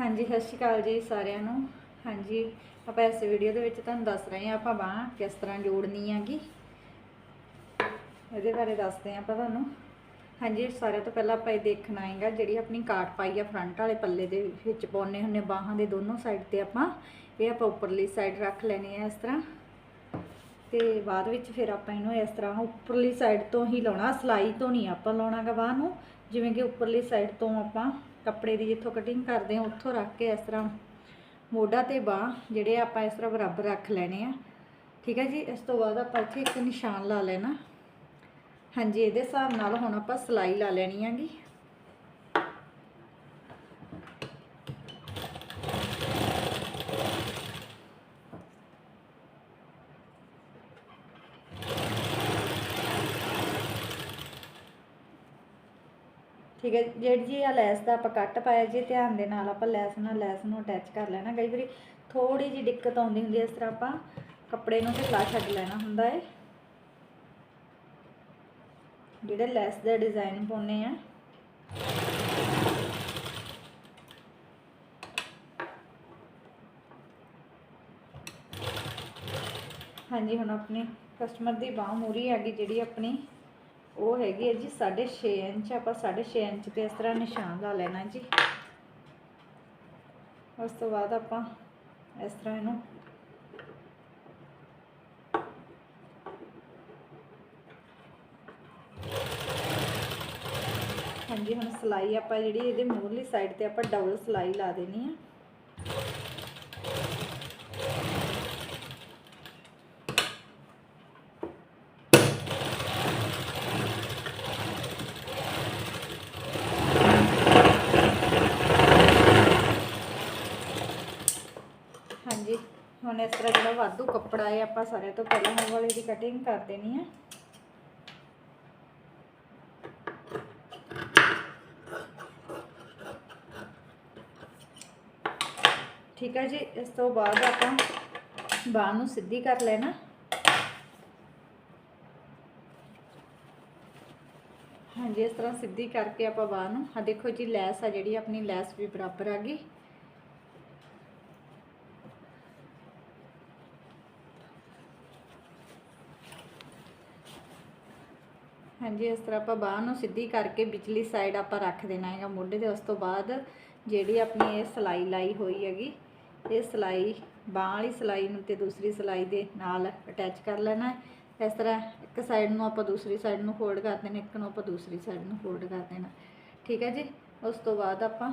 ਹਾਂਜੀ, ਸਤਿ ਸ਼੍ਰੀ ਅਕਾਲ ਜੀ ਸਾਰਿਆਂ ਨੂੰ। ਹਾਂਜੀ, ਆਪਾਂ ਇਸ ਵੀਡੀਓ ਦੇ ਵਿੱਚ ਤੁਹਾਨੂੰ ਦੱਸ ਰਹੇ ਹਾਂ ਆਪਾਂ ਬਾਂਹ ਕਿਸ ਤਰ੍ਹਾਂ ਜੋੜਨੀ ਹੈਗੀ। ਇਹਦੇ ਬਾਰੇ ਦੱਸਦੇ ਹਾਂ ਆਪਾਂ ਤੁਹਾਨੂੰ। ਹਾਂਜੀ, ਸਾਰਿਆਂ ਤੋਂ ਪਹਿਲਾਂ ਆਪਾਂ ਇਹ ਦੇਖਣਾ ਹੈਗਾ, ਜਿਹੜੀ ਆਪਣੀ ਕਾਟ ਪਾਈ ਆ ਫਰੰਟ ਵਾਲੇ ਪੱਲੇ ਦੇ ਵਿੱਚ ਪਾਉਨੇ ਹੁੰਨੇ ਬਾਹਾਂ ਦੇ ਦੋਨੋਂ ਸਾਈਡ ਤੇ ਆਪਾਂ। ਇਹ ਆਪਾਂ ਉੱਪਰਲੀ ਸਾਈਡ ਰੱਖ ਲੈਣੀ ਹੈ ਇਸ ਤਰ੍ਹਾਂ। ਤੇ ਬਾਅਦ ਵਿੱਚ ਫਿਰ ਆਪਾਂ ਇਹਨੂੰ ਇਸ ਤਰ੍ਹਾਂ ਉੱਪਰਲੀ ਸਾਈਡ ਤੋਂ ਹੀ ਲਾਉਣਾ, ਸਲਾਈ ਤੋਂ ਨਹੀਂ ਆਪਾਂ ਲਾਉਣਾਗਾ ਬਾਹ ਨੂੰ। ਜਿਵੇਂ ਕਿ ਉੱਪਰਲੀ ਸਾਈਡ ਤੋਂ ਆਪਾਂ ਕੱਪੜੇ ਦੀ ਜਿੱਥੋਂ ਕਟਿੰਗ ਕਰਦੇ ਹਾਂ, ਉੱਥੋਂ ਰੱਖ ਕੇ ਇਸ ਤਰ੍ਹਾਂ ਮੋਢਾ ਤੇ ਬਾਹ ਜਿਹੜੇ ਆਪਾਂ ਇਸ ਤਰ੍ਹਾਂ ਬਰਾਬਰ ਰੱਖ ਲੈਣੇ ਆ। ਠੀਕ ਹੈ ਜੀ, ਇਸ ਤੋਂ ਬਾਅਦ ਆਪਾਂ ਇੱਥੇ ਇੱਕ ਨਿਸ਼ਾਨ ਲਾ ਲੈਣਾ। ਹਾਂਜੀ, ਇਹਦੇ ਹਿਸਾਬ ਨਾਲ ਹੁਣ ਆਪਾਂ ਸਲਾਈ ਲਾ ਲੈਣੀ ਹੈਗੀ। ਠੀਕ ਹੈ ਜਿਹੜੀ ਜੀ ਆ ਲੈਸ ਦਾ ਆਪਾਂ ਕੱਟ ਪਾਇਆ ਜੀ, ਧਿਆਨ ਦੇ ਨਾਲ ਆਪਾਂ ਲੈਸ ਨਾਲ ਲੈਸ ਨੂੰ ਅਟੈਚ ਕਰ ਲੈਣਾ। ਕਈ ਵਾਰੀ ਥੋੜੀ ਜੀ ਦਿੱਕਤ ਆਉਂਦੀ ਹੁੰਦੀ ਹੈ, ਇਸ ਤਰ੍ਹਾਂ ਆਪਾਂ ਕੱਪੜੇ ਨੂੰ ਢਿੱਲਾ ਛੱਡ ਲੈਣਾ ਹੁੰਦਾ ਹੈ। ਜਿਹੜੇ ਲੈਸ ਦਾ ਡਿਜ਼ਾਈਨ ਪਾਉਨੇ ਆ ਹਾਂਜੀ, ਹੁਣ ਆਪਣੀ ਕਸਟਮਰ ਦੀ ਬਾਹ ਮੂਰੀ ਗਈ, ਜਿਹੜੀ ਆਪਣੀ ਉਹ ਹੈਗੀ ਹੈ ਜੀ 6.5 ਇੰਚ, ਆਪਾਂ 6.5 ਇੰਚ ਤੇ ਇਸ ਤਰ੍ਹਾਂ ਨਿਸ਼ਾਨ ਲਾ ਲੈਣਾ ਜੀ। ਉਸ ਤੋਂ ਬਾਅਦ ਆਪਾਂ ਇਸ ਤਰ੍ਹਾਂ ਇਹਨੂੰ ਹਾਂਜੀ, ਹੁਣ ਸਲਾਈ ਆਪਾਂ ਜਿਹੜੀ ਇਹਦੇ ਮੂਹਰਲੀ ਸਾਈਡ ਤੇ ਆਪਾਂ ਡਬਲ ਸਲਾਈ ਲਾ ਦੇਣੀ ਆ। ਹਾਂਜੀ। ਹੁਣ ਇਸ ਤਰ੍ਹਾਂ ਜਿਹੜਾ ਵਾਧੂ ਕੱਪੜਾ ਹੈ, ਆਪਾਂ ਸਾਰੇ ਤੋਂ ਪਹਿਲਾਂ ਉਹ ਵਾਲੇ ਦੀ ਕਟਿੰਗ ਕਰ ਦੇਣੀ ਹੈ। ਠੀਕ ਹੈ ਜੀ, ਇਸ ਤੋਂ ਬਾਅਦ ਆਪਾਂ ਬਾਹ ਨੂੰ ਸਿੱਧੀ ਕਰ ਲੈਣਾ। ਹਾਂਜੀ, ਇਸ ਤਰ੍ਹਾਂ ਸਿੱਧੀ ਕਰਕੇ ਆਪਾਂ ਬਾਹ ਨੂੰ। ਆ ਦੇਖੋ ਜੀ, ਲੈਸ ਆ ਜਿਹੜੀ, ਆਪਣੀ ਲੈਸ ਵੀ ਬਰਾਬਰ ਆ ਗਈ। ਹਾਂਜੀ, ਇਸ ਤਰ੍ਹਾਂ ਆਪਾਂ ਬਾਹ ਨੂੰ ਸਿੱਧੀ ਕਰਕੇ ਵਿਚਲੀ ਸਾਈਡ ਆਪਾਂ ਰੱਖ ਦੇਣਾ ਹੈਗਾ ਮੋਢੇ ਦੇ ਉਸ ਤੋਂ ਬਾਅਦ ਜਿਹੜੀ ਆਪਣੀ ਇਹ ਸਲਾਈ ਲਾਈ ਹੋਈ ਹੈਗੀ, ਇਹ ਸਲਾਈ, ਬਾਹ ਵਾਲੀ ਸਲਾਈ ਨੂੰ ਤੇ ਦੂਸਰੀ ਸਲਾਈ ਦੇ ਨਾਲ ਅਟੈਚ ਕਰ ਲੈਣਾ ਹੈ। ਇਸ ਤਰ੍ਹਾਂ ਇੱਕ ਸਾਈਡ ਨੂੰ ਆਪਾਂ ਦੂਸਰੀ ਸਾਈਡ ਨੂੰ ਫੋਲਡ ਕਰ ਦੇਣਾ, ਇੱਕ ਨੂੰ ਆਪਾਂ ਦੂਸਰੀ ਸਾਈਡ ਨੂੰ ਫੋਲਡ ਕਰ ਦੇਣਾ। ਠੀਕ ਹੈ ਜੀ? ਉਸ ਤੋਂ ਬਾਅਦ ਆਪਾਂ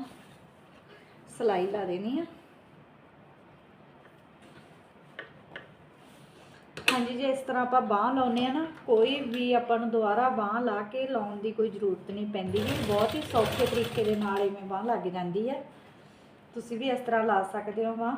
ਸਲਾਈ ਲਾ ਦੇਣੀ ਆ। ਹਾਂਜੀ, ਜੇ ਇਸ ਤਰ੍ਹਾਂ ਆਪਾਂ ਬਾਹ ਲਾਉਨੇ ਆ ਨਾ, ਕੋਈ ਵੀ ਆਪਾਂ ਨੂੰ ਦੁਬਾਰਾ ਬਾਹ ਲਾ ਕੇ ਲਾਉਣ ਦੀ ਕੋਈ ਜ਼ਰੂਰਤ ਨਹੀਂ ਪੈਂਦੀ ਜੀ। ਬਹੁਤ ਹੀ ਸੌਖੇ ਤਰੀਕੇ ਦੇ ਨਾਲ ਇਵੇਂ ਬਾਹ ਲੱਗ ਜਾਂਦੀ ਹੈ। ਤੁਸੀਂ ਵੀ ਇਸ ਤਰ੍ਹਾਂ ਲਾ ਸਕਦੇ ਹੋ ਬਾਹ।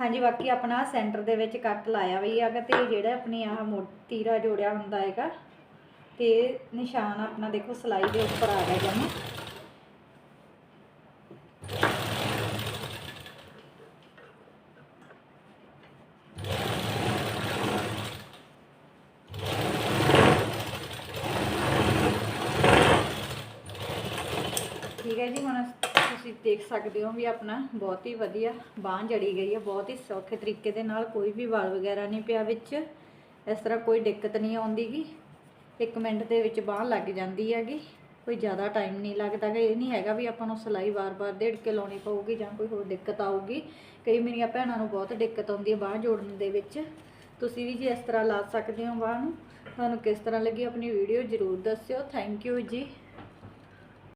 ਹਾਂਜੀ, ਬਾਕੀ ਆਪਣਾ ਸੈਂਟਰ ਦੇ ਵਿੱਚ ਕੱਟ ਲਾਇਆ ਵੀ ਹੈਗਾ ਤੇ ਜਿਹੜਾ ਆਪਣੀ ਆਹ ਮੋ ਤੀਰਾ ਜੋੜਿਆ ਹੁੰਦਾ ਹੈਗਾ ਤੇ ਨਿਸ਼ਾਨ ਆਪਣਾ ਦੇਖੋ, ਸਲਾਈ ਦੇ ਉੱਪਰ ਆ ਗਿਆ ਜਮਾ। ਠੀਕ ਹੈ ਜੀ, ਹੁਣ ਤੁਸੀਂ ਦੇਖ ਸਕਦੇ ਹੋ ਵੀ ਆਪਣਾ ਬਹੁਤ ਹੀ ਵਧੀਆ ਬਾਂਹ ਜੜੀ ਗਈ ਹੈ, ਬਹੁਤ ਹੀ ਸੌਖੇ ਤਰੀਕੇ ਦੇ ਨਾਲ ਕੋਈ ਵੀ ਵਾਲ ਵਗੈਰਾ ਨਹੀਂ ਪਿਆ ਵਿੱਚ। ਇਸ ਤਰ੍ਹਾਂ ਕੋਈ ਦਿੱਕਤ ਨਹੀਂ ਆਉਂਦੀਗੀ ਇੱਕ ਮਿੰਟ ਦੇ ਵਿੱਚ ਬਾਂਹ ਲੱਗ ਜਾਂਦੀ ਹੈਗੀ। ਕੋਈ ਜ਼ਿਆਦਾ ਟਾਈਮ ਨਹੀਂ ਲੱਗਦਾ ਗਾ। ਇਹ ਨਹੀਂ ਹੈਗਾ ਵੀ ਆਪਾਂ ਨੂੰ ਸਲਾਈ ਵਾਰ-ਵਾਰ ਡੇਢ ਕੇ ਲਾਉਣੀ ਪਊਗੀ ਜਾਂ ਕੋਈ ਹੋਰ ਦਿੱਕਤ ਆਊਗੀ। ਕਈ ਮੇਰੀਆਂ ਭੈਣਾਂ ਨੂੰ ਬਹੁਤ ਦਿੱਕਤ ਆਉਂਦੀ ਹੈ ਬਾਂਹ ਜੋੜਨ ਦੇ ਵਿੱਚ। ਤੁਸੀਂ ਵੀ ਜੇ ਇਸ ਤਰ੍ਹਾਂ ਲਾ ਸਕਦੇ ਹੋ ਬਾਂਹ ਨੂੰ। ਤੁਹਾਨੂੰ ਕਿਸ ਤਰ੍ਹਾਂ ਲੱਗੀ ਆਪਣੀ ਵੀਡੀਓ ਜ਼ਰੂਰ ਦੱਸਿਓ। ਥੈਂਕ ਯੂ ਜੀ।